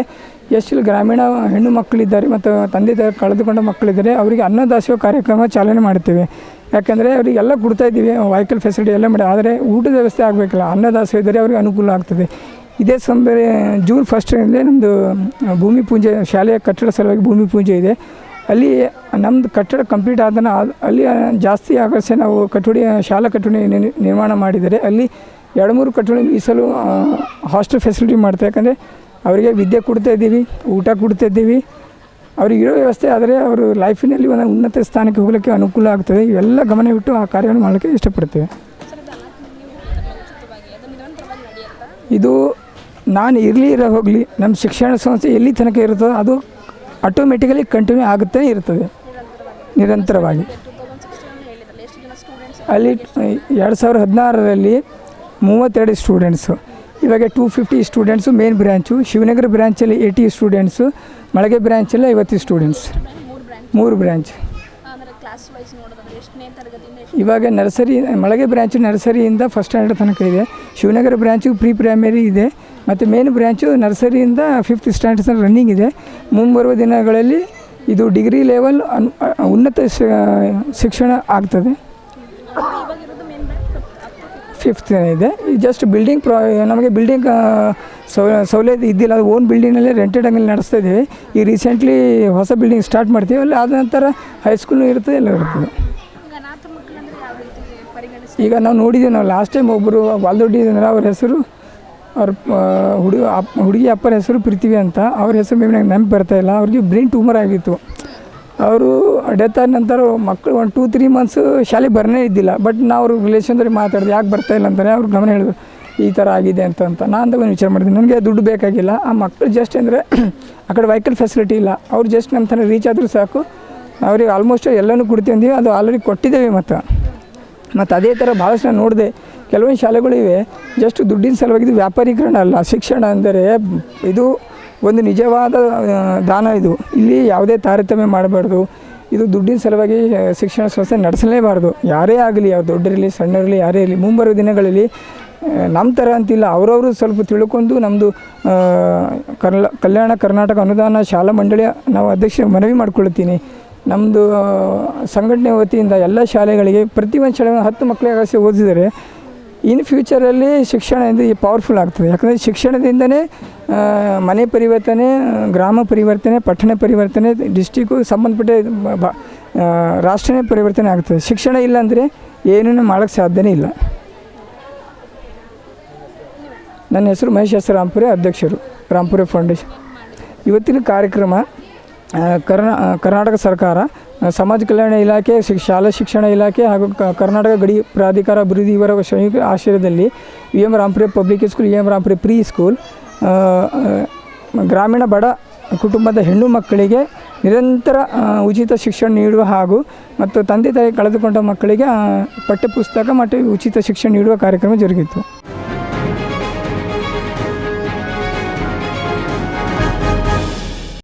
ಎಷ್ಟು ಗ್ರಾಮೀಣ ಹೆಣ್ಣು ಮಕ್ಕಳಿದ್ದಾರೆ ಮತ್ತು ತಂದೆ ತಾಯಿ ಕಳೆದುಕೊಂಡ ಮಕ್ಕಳಿದ್ದಾರೆ, ಅವರಿಗೆ ಅನ್ನದಾಸೋಹ ಕಾರ್ಯಕ್ರಮ ಚಾಲನೆ ಮಾಡ್ತೇವೆ ಯಾಕೆಂದರೆ ಅವರಿಗೆಲ್ಲ ಕೊಡ್ತಾ ಇದ್ದೀವಿ, ವೆಹಿಕಲ್ ಫೆಸಿಲಿಟಿ ಎಲ್ಲ ಮಾಡಿ, ಆದರೆ ಊಟದ ವ್ಯವಸ್ಥೆ ಆಗಬೇಕಲ್ಲ, ಅನ್ನದಾಸೋಹ ಇದ್ದರೆ ಅವ್ರಿಗೆ ಅನುಕೂಲ ಆಗ್ತದೆ. ಇದೇ ಸಂದರ್ಭ ಜೂನ್ ಫಸ್ಟಿನಲ್ಲೇ ನಮ್ಮದು ಭೂಮಿ ಪೂಜೆ ಶಾಲೆಯ ಕಟ್ಟಡ ಸಲುವಾಗಿ ಭೂಮಿ ಪೂಜೆ ಇದೆ. ಅಲ್ಲಿ ನಮ್ಮದು ಕಟ್ಟಡ ಕಂಪ್ಲೀಟ್ ಆದ ಅಲ್ಲಿ ಜಾಸ್ತಿ ಆಕರ್ಷಣೆ ನಾವು ಕಟ್ಟಡಿ ಶಾಲಾ ಕಟ್ಟಡಿ ನಿರ್- ನಿರ್ಮಾಣ ಮಾಡಿದರೆ ಅಲ್ಲಿ ಎರಡು ಮೂರು ಕಟ್ಟಡಿ ಮೀಸಲು ಹಾಸ್ಟೆಲ್ ಫೆಸಿಲಿಟಿ ಮಾಡ್ತಾ ಯಾಕಂದರೆ ಅವರಿಗೆ ವಿದ್ಯೆ ಕೊಡ್ತಾ ಇದ್ದೀವಿ ಊಟ ಕೊಡ್ತಾ ಇದ್ದೀವಿ. ಅವ್ರಿಗೆ ಇರೋ ವ್ಯವಸ್ಥೆ ಆದರೆ ಅವರು ಲೈಫಿನಲ್ಲಿ ಒಂದು ಉನ್ನತ ಸ್ಥಾನಕ್ಕೆ ಹೋಗಲಿಕ್ಕೆ ಅನುಕೂಲ ಆಗ್ತದೆ. ಇವೆಲ್ಲ ಗಮನವಿಟ್ಟು ಆ ಕಾರ್ಯವನ್ನು ಮಾಡಲಿಕ್ಕೆ ಇಷ್ಟಪಡ್ತೇವೆ. ಇದು ನಾನು ಇರಲಿ ಇರೋ ಹೋಗಲಿ, ನಮ್ಮ ಶಿಕ್ಷಣ ಸಂಸ್ಥೆ ಎಲ್ಲಿ ತನಕ ಇರುತ್ತೋ ಅದು ಆಟೋಮೆಟಿಕಲಿ ಕಂಟಿನ್ಯೂ ಆಗುತ್ತಲೇ ಇರ್ತದೆ, ನಿರಂತರವಾಗಿ. ಅಲ್ಲಿ ಎರಡು ಸಾವಿರ ಹದಿನಾರರಲ್ಲಿ ಮೂವತ್ತೆರಡು ಸ್ಟೂಡೆಂಟ್ಸು ಇವಾಗ two fifty students main branch Shivanagara ಬ್ರ್ಯಾಂಚಲ್ಲಿ eighty students ಮಳಗೆ ಬ್ರ್ಯಾಂಚಲ್ಲಿ ಐವತ್ತು ಸ್ಟೂಡೆಂಟ್ಸ್ ಮೂರು ಬ್ರ್ಯಾಂಚ್ ಇವಾಗ ನರ್ಸರಿ, ಮಳಗೆ ಬ್ರ್ಯಾಂಚು ನರ್ಸರಿಯಿಂದ ಫಸ್ಟ್ ಸ್ಟ್ಯಾಂಡರ್ಡ್ ತನಕ ಇದೆ. ಶಿವನಗರ ಬ್ರ್ಯಾಂಚು ಪ್ರೀ ಪ್ರೈಮರಿ ಇದೆ. ಮತ್ತು ಮೇನ್ ಬ್ರ್ಯಾಂಚು ನರ್ಸರಿಯಿಂದ ಫಿಫ್ತ್ ಸ್ಟ್ಯಾಂಡರ್ಡ್ ತನಕ ರನ್ನಿಂಗ್ ಇದೆ. ಮುಂಬರುವ ದಿನಗಳಲ್ಲಿ ಇದು ಡಿಗ್ರಿ ಲೆವೆಲ್ ಉನ್ನತ ಶಿಕ್ಷಣ ಆಗ್ತದೆ. ಫಿಫ್ತ್ ಇದೆ. ಜಸ್ಟ್ ಬಿಲ್ಡಿಂಗ್ ಪ್ರಾ ನಮಗೆ ಬಿಲ್ಡಿಂಗ್ ಸೌಲಭ್ಯ ಇದ್ದಿಲ್ಲ. ಅದು ಓನ್ ಬಿಲ್ಡಿಂಗಲ್ಲೇ ರೆಂಟೆಡ್ ಅಂಗಲ್ಲಿ ನಡೆಸ್ತಾ ಇದ್ದೀವಿ. ಈ ರೀಸೆಂಟ್ಲಿ ಹೊಸ ಬಿಲ್ಡಿಂಗ್ ಸ್ಟಾರ್ಟ್ ಮಾಡ್ತೀವಿ. ಅಲ್ಲಿ ಆದ ನಂತರ ಹೈಸ್ಕೂಲು ಇರ್ತದೆ, ಎಲ್ಲ ಇರ್ತದೆ ಈಗ ಅನಾಥ ಮಕ್ಕಳಂದ್ರೆ ಯಾವ ರೀತಿ ಪರಿಗಣಿಸಿ ಈಗ ನಾವು ನೋಡಿದ್ದೀವಿ ನಾವು ಲಾಸ್ಟ್ ಟೈಮ್ ಒಬ್ಬರು ವಾಲ್ದೊಡ್ಡಿ ಅಂದ್ರೆ ಅವ್ರ ಹೆಸರು, ಅವ್ರ ಹುಡುಗ ಅಪ್, ಹುಡುಗಿ ಅಪ್ಪನ ಹೆಸರು ಪೃಥ್ವಿ ಅಂತ, ಅವ್ರ ಹೆಸರು ಮೇಲೆ ನಂಗೆ ನೆನಪು ಬರ್ತಾ ಇಲ್ಲ. ಅವ್ರಿಗೆ ಬ್ರೈನ್ ಟ್ಯೂಮರ್ ಆಗಿತ್ತು. ಅವರು ಡೆತ್ ಆದ ನಂತರ ಮಕ್ಕಳು ಒಂದು ಟೂ ತ್ರೀ ಮಂತ್ಸು ಶಾಲೆಗೆ ಬರನೇ ಇದ್ದಿಲ್ಲ. ಬಟ್ ನಾವು ಅವ್ರ ರಿಲೇಷನ್ದಲ್ಲಿ ಮಾತಾಡಿದೆ, ಯಾಕೆ ಬರ್ತಾ ಇಲ್ಲ ಅಂತಾರೆ ಅವ್ರು ಗಮನ ಹೇಳಿದ್ರು, ಈ ಥರ ಆಗಿದೆ ಅಂತ ಅಂತ. ನಾನು ಅಂತ ವಿಚಾರ ಮಾಡಿದೆ ನನಗೆ ದುಡ್ಡು ಬೇಕಾಗಿಲ್ಲ. ಆ ಮಕ್ಕಳು ಜಸ್ಟ್ ಅಂದರೆ ಆ ಕಡೆ ವೆಹಿಕಲ್ ಫೆಸಿಲಿಟಿ ಇಲ್ಲ. ಅವ್ರು ಜಸ್ಟ್ ನಮ್ಮ ತನಕ ರೀಚ್ ಆದರೂ ಸಾಕು. ಅವ್ರಿಗೆ ಆಲ್ಮೋಸ್ಟ್ ಎಲ್ಲನೂ ಕೊಡ್ತೀವಿ ಅದು ಆಲ್ರೆಡಿ ಕೊಟ್ಟಿದ್ದೇವೆ ಮತ್ತು. ಮತ್ತು ಅದೇ ಥರ ಭಾಳಷ್ಟು ನಾನು ನೋಡಿದೆ, ಕೆಲವೊಂದು ಶಾಲೆಗಳಿವೆ ಜಸ್ಟ್ ದುಡ್ಡಿನ ಸಲುವಾಗಿ ಇದು ವ್ಯಾಪಾರೀಕರಣ ಅಲ್ಲ, ಶಿಕ್ಷಣ ಅಂದರೆ ಇದು ಒಂದು ನಿಜವಾದ ದಾನ ಇದು. ಇಲ್ಲಿ ಯಾವುದೇ ತಾರತಮ್ಯ ಮಾಡಬಾರ್ದು, ಇದು ದುಡ್ಡಿನ ಸಲುವಾಗಿ ಶಿಕ್ಷಣ ಸಂಸ್ಥೆ ನಡೆಸಲೇಬಾರ್ದು. ಯಾರೇ ಆಗಲಿ ಅವ್ರು ದೊಡ್ಡರಿರಲಿ ಸಣ್ಣರಲ್ಲಿ ಯಾರೇ ಇರಲಿ, ಮುಂಬರುವ ದಿನಗಳಲ್ಲಿ ನಮ್ಮ ಥರ ಅಂತಿಲ್ಲ. ಅವರವರು ಸ್ವಲ್ಪ ತಿಳ್ಕೊಂಡು ನಮ್ಮದು ಕರ್ಲ, ಕಲ್ಯಾಣ ಕರ್ನಾಟಕ ಅನುದಾನ ಶಾಲಾ ಮಂಡಳಿಯ ನಾವು ಅಧ್ಯಕ್ಷ ಮನವಿ ಮಾಡ್ಕೊಳ್ತೀನಿ. ನಮ್ಮದು ಸಂಘಟನೆ ವತಿಯಿಂದ ಎಲ್ಲ ಶಾಲೆಗಳಿಗೆ ಪ್ರತಿ ಒಂದು ಶಾಲೆ ಹತ್ತು ಮಕ್ಕಳಿಗೆ ಕಳಿಸಿ ಓದಿದರೆ ಇನ್ ಫ್ಯೂಚರಲ್ಲಿ ಶಿಕ್ಷಣ ಈ ಪವರ್ಫುಲ್ ಆಗ್ತದೆ. ಯಾಕಂದರೆ ಶಿಕ್ಷಣದಿಂದನೇ ಮನೆ ಪರಿವರ್ತನೆ, ಗ್ರಾಮ ಪರಿವರ್ತನೆ, ಪಟ್ಟಣ ಪರಿವರ್ತನೆ ಡಿಸ್ಟಿಕ್ಕು ಸಂಬಂಧಪಟ್ಟ ರಾಷ್ಟ್ರನೇ ಪರಿವರ್ತನೆ ಆಗ್ತದೆ. ಶಿಕ್ಷಣ ಇಲ್ಲ ಅಂದರೆ ಏನೂ ಮಾಡೋಕ್ಕೆ ಸಾಧ್ಯನೇ ಇಲ್ಲ. ನನ್ನ ಹೆಸರು ಮಹೇಶ್ ಎಸ್ ಅಧ್ಯಕ್ಷರು ರಾಂಪುರೆ ಫೌಂಡೇಶನ್. ಇವತ್ತಿನ ಕಾರ್ಯಕ್ರಮ ಕರ್ನಾ ಕರ್ನಾಟಕ ಸರ್ಕಾರ ಸಮಾಜ ಕಲ್ಯಾಣ ಇಲಾಖೆ ಶಿಕ್ ಶಾಲಾ ಶಿಕ್ಷಣ ಇಲಾಖೆ ಹಾಗೂ ಕರ್ನಾಟಕ ಗಡಿ ಪ್ರಾಧಿಕಾರ ಅಭಿವೃದ್ಧಿ ಇವರ ಸಂಯುಕ್ತ ಆಶ್ರಯದಲ್ಲಿ V M Rampure public school V M Rampure preschool ಗ್ರಾಮೀಣ ಬಡ ಕುಟುಂಬದ ಹೆಣ್ಣು ಮಕ್ಕಳಿಗೆ ನಿರಂತರ ಉಚಿತ ಶಿಕ್ಷಣ ನೀಡುವ ಹಾಗೂ ಮತ್ತು ತಂದೆ ತಾಯಿ ಕಳೆದುಕೊಂಡ ಮಕ್ಕಳಿಗೆ ಪಠ್ಯಪುಸ್ತಕ ಮತ್ತು ಉಚಿತ ಶಿಕ್ಷಣ ನೀಡುವ ಕಾರ್ಯಕ್ರಮ ಜರುಗಿತು.